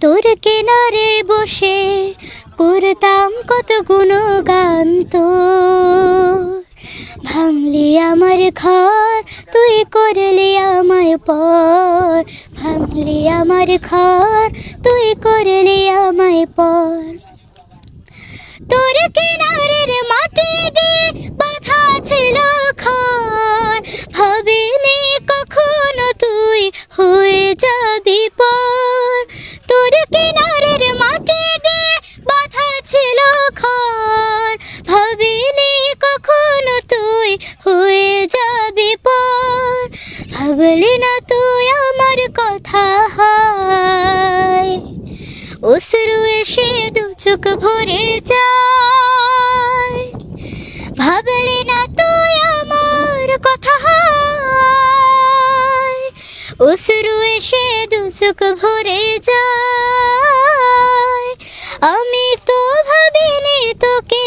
তোর কিনারে বসে করতাম কত গুণগান তো ভাঙলি আমার ঘর, তুই করলি আমায় পর। ভাঙলি আমার ঘর, তুই করলি আমায় পর। তোর কিনারের মাটি দিয়ে বাঁধা ছিল ঘর ভাবিনি কখনো তুই হয়ে যাবি পর। হয়ে যাবি পর, ভাবলি না তুই আমার কথা হয়। এসে দু চোখ ভরে যায়, ভাবলি না তুই আমার কথা হয়। অশ্রু এসে দু চোখ ভরে যায়, আমি তো ভাবিনি তোকে